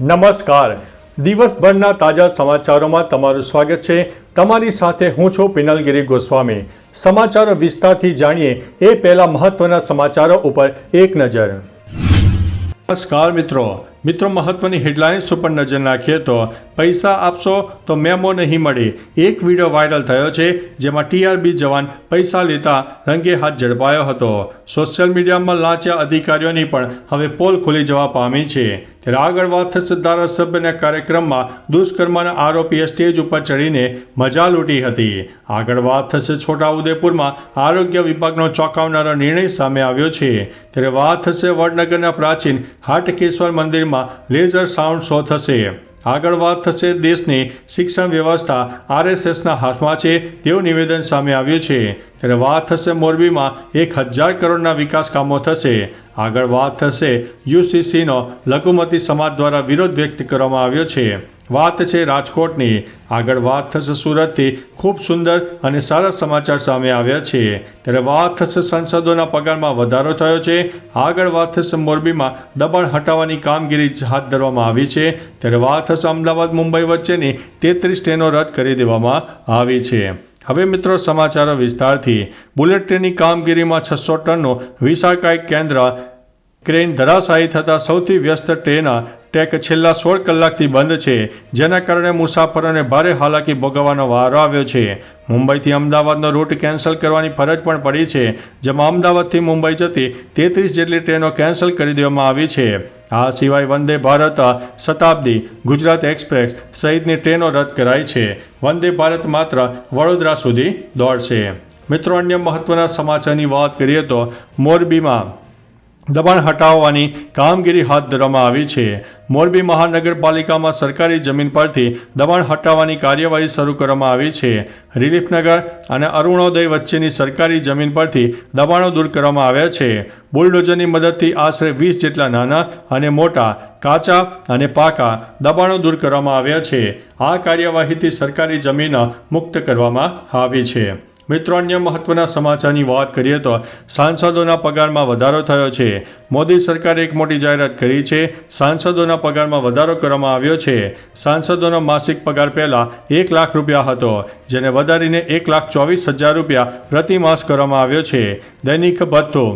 નમસ્કાર. દિવસભરના તાજા સમાચારોમાં તમારું સ્વાગત છે. તમારી સાથે હું છું પિનલગીરી ગોસ્વામી. સમાચારો વિસ્તારથી જાણીએ એ પહેલા મહત્વના સમાચારો ઉપર એક નજર. નમસ્કાર મિત્રો. મિત્રો મહત્વની હેડલાઇન્સ ઉપર નજર નાખીએ તો પૈસા આપશો તો મેમો નહીં મળે. એક વીડિયો વાયરલ થયો છે, જેમાં ટીઆરબી જવાન પૈસા લેતા રંગે હાથ ઝડપાયો હતો. સોશિયલ મીડિયામાં લાંચ્યા અધિકારીઓની પણ હવે પોલ ખુલી જવા પામી છે. ત્યારે આગળ વાત થશે ધારાસભ્યના કાર્યક્રમમાં દુષ્કર્મના આરોપીએ સ્ટેજ ઉપર ચડીને મજા લૂંટી હતી. આગળ વાત થશે છોટાઉદેપુરમાં આરોગ્ય વિભાગનો ચોંકાવનારો નિર્ણય સામે આવ્યો છે. ત્યારે વાત થશે વડનગરના પ્રાચીન હાટકેશ્વર મંદિરમાં લેઝર સાઉન્ડ શો થશે. આગળ વાત થશે દેશની શિક્ષણ વ્યવસ્થા આરએસએસના હાથમાં છે તેવું નિવેદન સામે આવ્યું છે. ત્યારે વાત થશે મોરબીમાં એક હજાર કરોડના વિકાસ કામો થશે. આગળ વાત થશે યુસીસીનો લઘુમતી સમાજ દ્વારા વિરોધ વ્યક્ત કરવામાં આવ્યો છે. વાત છે રાજકોટની. આગળ વાત થશે સુરતથી. ખૂબ સુંદર અને સારા સમાચાર સામે આવ્યા છે. ત્યારે વાત થશે સંસદોના પગારમાં વધારો થયો છે. આગળ વાત થશે મોરબીમાં. દબાણ હટાવવાની કામગીરી હાથ ધરવામાં આવી છે. ત્યારે વાત થશે અમદાવાદ, મુંબઈ વચ્ચેની. તેત્રીસ ટ્રેનો રદ કરી દેવામાં આવી છે. હવે મિત્રો સમાચારો વિસ્તારથી. બુલેટ ટ્રેનની કામગીરીમાં છસો ટનનું વિશાળકાય કેન્દ્ર. ક્રેન ધરાશાયી થતાં સૌથી વ્યસ્ત ટ્રેન ટેક છેલ્લા સોળ કલાકથી બંધ છે, જેના કારણે મુસાફરોને ભારે હાલાકી ભોગવવાનો વારો આવ્યો છે. મુંબઈથી અમદાવાદનો રૂટ કેન્સલ કરવાની ફરજ પણ પડી છે, જેમાં અમદાવાદથી મુંબઈ જતી તેત્રીસ જેટલી ટ્રેનો કેન્સલ કરી દેવામાં આવી છે. આ સિવાય વંદે ભારત, શતાબ્દી, ગુજરાત એક્સપ્રેસ સહિતની ટ્રેનો રદ કરાઈ છે. વંદે ભારત માત્ર વડોદરા સુધી દોડશે. મિત્રો, અન્ય મહત્વના સમાચારની વાત કરીએ તો મોરબીમાં દબાણ હટાવવાની કામગીરી હાથ ધરવામાં આવી છે. મોરબી મહાનગરપાલિકામાં સરકારી જમીન પરથી દબાણ હટાવવાની કાર્યવાહી શરૂ કરવામાં આવી છે. રિલીફનગર અને અરુણોદય વચ્ચેની સરકારી જમીન પરથી દબાણો દૂર કરવામાં આવ્યા છે. બુલડોઝરની મદદથી આશરે વીસ જેટલા નાના અને મોટા, કાચા અને પાકા દબાણો દૂર કરવામાં આવ્યા છે. આ કાર્યવાહીથી સરકારી જમીન મુક્ત કરવામાં આવી છે. મિત્રો, અન્ય મહત્વના સમાચારની વાત કરીએ તો સાંસદોના પગારમાં વધારો થયો છે. મોદી સરકારે એક મોટી જાહેરાત કરી છે. સાંસદોના પગારમાં વધારો કરવામાં આવ્યો છે. સાંસદોનો માસિક પગાર પહેલાં એક લાખ રૂપિયા હતો, જેને વધારીને એક લાખ ચોવીસ હજાર રૂપિયા પ્રતિ માસ કરવામાં આવ્યો છે. દૈનિક ભથ્થો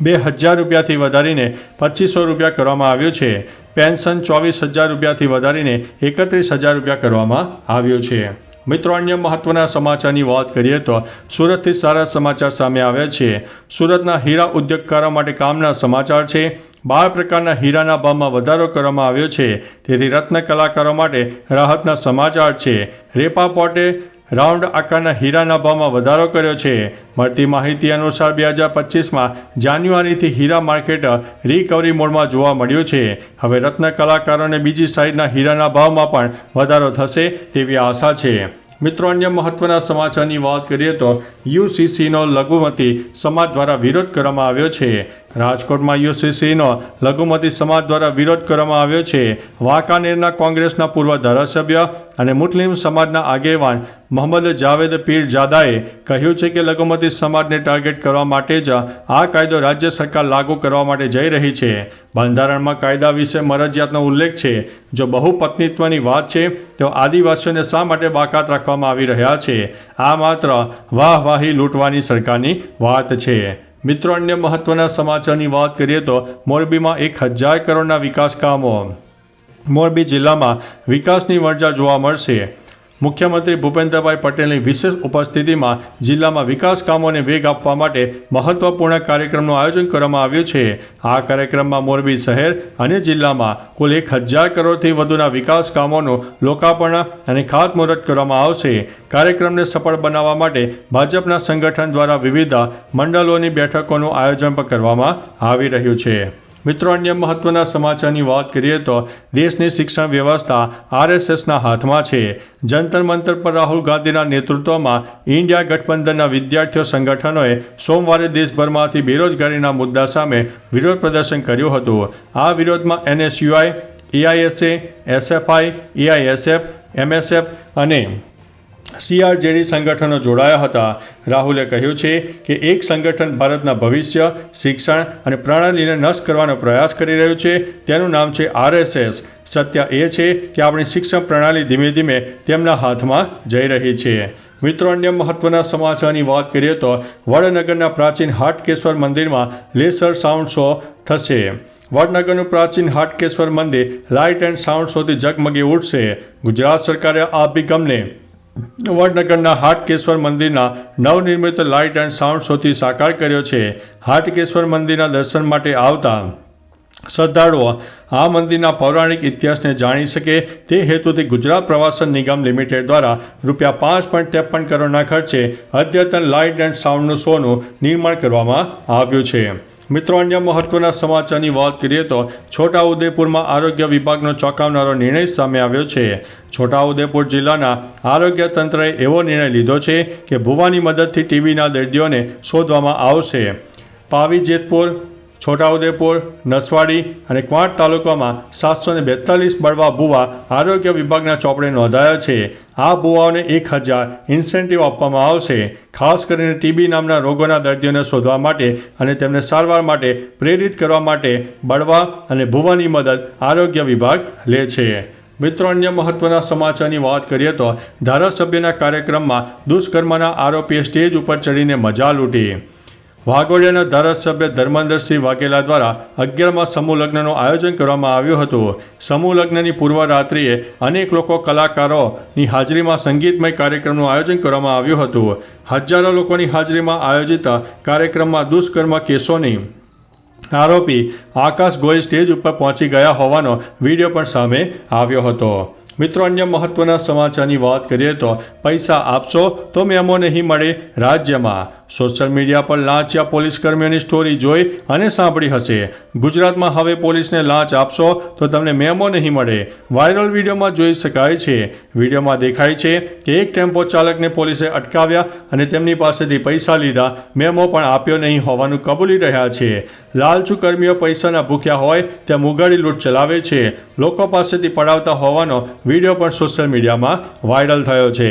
બે હજાર રૂપિયાથી વધારીને પચીસો રૂપિયા કરવામાં આવ્યો છે. પેન્શન ચોવીસ હજાર રૂપિયાથી વધારીને એકત્રીસ હજાર રૂપિયા કરવામાં આવ્યો છે. મિત્રો, અન્ય મહત્વના સમાચારની વાત કરીએ તો સુરતથી સારા સમાચાર સામે આવ્યા છે. સુરતના હીરા ઉદ્યોગકારો માટે કામના સમાચાર છે. બાર પ્રકારના હીરાના ભાવમાં વધારો કરવામાં આવ્યો છે. તેથી રત્ન કલાકારો માટે રાહતના સમાચાર છે. રેપા પોર્ટે રાઉન્ડ આકારના હીરાના ભાવમાં વધારો કર્યો છે. મળતી માહિતી અનુસાર બે હજાર પચીસમાં જાન્યુઆરીથી હીરા માર્કેટ રિકવરી મોડમાં જોવા મળ્યું છે. હવે રત્ન કલાકારોને બીજી સાઈડના હીરાના ભાવમાં પણ વધારો થશે તેવી આશા છે. મિત્રો, અન્ય મહત્વના સમાચારની વાત કરીએ તો યુસીસીનો લઘુમતી સમાજ દ્વારા વિરોધ કરવામાં આવ્યો છે. રાજકોટમાં યુસીસીનો લઘુમતી સમાજ દ્વારા વિરોધ કરવામાં આવ્યો છે. વાંકાનેરના કોંગ્રેસના પૂર્વ ધારાસભ્ય અને મુસ્લિમ સમાજના આગેવાન મોહમ્મદ જાવેદ પીર જાદાએ કહ્યું છે કે લઘુમતી સમાજને ટાર્ગેટ કરવા માટે જ આ કાયદો રાજ્ય સરકાર લાગુ કરવા માટે જઈ રહી છે. બંધારણમાં કાયદા વિશે મરજિયાતનો ઉલ્લેખ છે. જો બહુપત્નીત્વની વાત છે, તો આદિવાસીઓને શા માટે બાકાત રાખવામાં આવી રહ્યા છે? આ માત્ર વાહવાહી લૂંટવાની સરકારની વાત છે. મિત્રો, અન્ય મહત્વના સમાચારની વાત કરીએ તો મોરબીમાં એક હજાર કરોડના વિકાસ કામો. મોરબી જિલ્લામાં વિકાસની વરજા જોવા મળશે. મુખ્યમંત્રી ભૂપેન્દ્રભાઈ પટેલની વિશેષ ઉપસ્થિતિમાં જિલ્લામાં વિકાસ કામોને વેગ આપવા માટે મહત્વપૂર્ણ કાર્યક્રમનું આયોજન કરવામાં આવ્યું છે. આ કાર્યક્રમમાં મોરબી શહેર અને જિલ્લામાં કુલ એક હજાર કરોડથી વધુના વિકાસ કામોનું લોકાર્પણ અને ખાતમુહૂર્ત કરવામાં આવશે. કાર્યક્રમને સફળ બનાવવા માટે ભાજપના સંગઠન દ્વારા વિવિધ મંડળોની બેઠકોનું આયોજન પણ કરવામાં આવી રહ્યું છે. મિત્રો, અન્ય મહત્વના સમાચારની વાત કરીએ તો દેશની શિક્ષણ વ્યવસ્થા આરએસએસના હાથમાં છે. જંતર મંતર પર રાહુલ ગાંધીના નેતૃત્વમાં ઇન્ડિયા ગઠબંધનના વિદ્યાર્થીઓ સંગઠનોએ સોમવારે દેશભરમાંથી બેરોજગારીના મુદ્દા સામે વિરોધ પ્રદર્શન કર્યું હતું. આ વિરોધમાં એનએસયુઆઈ, એઆઈએસએ, એસએફઆઈ, એઆઈએસએફ, એમએસએફ અને સીઆરજેડી સંગઠનો જોડાયા હતા. રાહુલે કહ્યું છે કે એક સંગઠન ભારતના ભવિષ્ય, શિક્ષણ અને પ્રણાલીને નષ્ટ કરવાનો પ્રયાસ કરી રહ્યું છે. તેનું નામ છે આરએસએસ. સત્ય એ છે કે આપણી શિક્ષણ પ્રણાલી ધીમે ધીમે તેમના હાથમાં જઈ રહી છે. મિત્રો, અન્ય મહત્વના સમાચારની વાત કરીએ તો વડનગરના પ્રાચીન હાટકેશ્વર મંદિરમાં લેસર સાઉન્ડ શો થશે. વડનગરનું પ્રાચીન હાટકેશ્વર મંદિર લાઇટ એન્ડ સાઉન્ડ શોથી ઝગમગી ઉઠશે. ગુજરાત સરકારે આ અભિગમને વડનગરના હાટકેશ્વર મંદિરના નવનિર્મિત લાઇટ એન્ડ સાઉન્ડ શોથી સાકાર કર્યો છે. હાટકેશ્વર મંદિરના દર્શન માટે આવતા શ્રદ્ધાળુઓ આ મંદિરના પૌરાણિક ઇતિહાસને જાણી શકે તે હેતુથી ગુજરાત પ્રવાસન નિગમ લિમિટેડ દ્વારા રૂપિયા પાંચ પોઈન્ટ ત્રેપન કરોડના ખર્ચે અદ્યતન લાઇટ એન્ડ સાઉન્ડનું શોનું નિર્માણ કરવામાં આવ્યું છે. મિત્રો, અન્ય મહત્વના સમાચારની વાત કરીએ તો છોટાઉદેપુરમાં આરોગ્ય વિભાગનો ચોંકાવનારો નિર્ણય સામે આવ્યો છે. છોટાઉદેપુર જિલ્લાના આરોગ્ય તંત્રએ એવો નિર્ણય લીધો છે કે ભુવાની મદદથી ટીબીના દર્દીઓને શોધવામાં આવશે. પાવી જેતપુર છોટાઉદેપુર, નસવાડી અને ક્વાંટ તાલુકામાં સાતસો ને બેતાલીસ બળવા ભૂવા આરોગ્ય વિભાગના ચોપડે નોંધાયા છે. આ ભૂવાઓને એક હજાર ઇન્સેન્ટિવ આપવામાં આવશે. ખાસ કરીને ટીબી નામના રોગોના દર્દીઓને શોધવા માટે અને તેમને સારવાર માટે પ્રેરિત કરવા માટે બળવા અને ભૂવાની મદદ આરોગ્ય વિભાગ લે છે. મિત્રો, અન્ય મહત્વના સમાચારની વાત કરીએ તો ધારાસભ્યના કાર્યક્રમમાં દુષ્કર્મના આરોપીએ સ્ટેજ ઉપર ચડીને મજા લૂંટી. વાઘોડિયાના ધારાસભ્ય ધર્મેન્દ્રસિંહ વાઘેલા દ્વારા અગિયારમાં સમૂહ લગ્નનું આયોજન કરવામાં આવ્યું હતું. સમૂહ લગ્નની પૂર્વ અનેક લોકો કલાકારોની હાજરીમાં સંગીતમય કાર્યક્રમનું આયોજન કરવામાં આવ્યું હતું. હજારો લોકોની હાજરીમાં આયોજિત કાર્યક્રમમાં દુષ્કર્મ કેસોની આરોપી આકાશ ગોયલ સ્ટેજ ઉપર પહોંચી ગયા હોવાનો વીડિયો પણ સામે આવ્યો હતો. મિત્રો, અન્ય મહત્વના સમાચારની વાત કરીએ તો પૈસા આપશો તો મેમો નહીં મળે રાજ્યમાં. સોશિયલ મીડિયા પર લાંચિયા પોલીસ કર્મીઓની સ્ટોરી જોઈ અને સાંભળી હશે. ગુજરાતમાં હવે પોલીસને લાંચ આપશો તો તમને મેમો નહીં મળે. વાયરલ વિડીયોમાં જોઈ શકાય છે. વિડીયોમાં દેખાય છે કે એક ટેમ્પો ચાલકને પોલીસે અટકાવ્યા અને તેમની પાસેથી પૈસા લીધા. મેમો પણ આપ્યો નહીં હોવાનું કબૂલી રહ્યા છે. લાલચુ કર્મીઓ પૈસાના ભૂખ્યા હોય ત્યાં મુગાડી લૂંટ ચલાવે છે. લોકો પાસેથી પડાવતા હોવાનો વીડિયો પણ સોશિયલ મીડિયામાં વાયરલ થયો છે.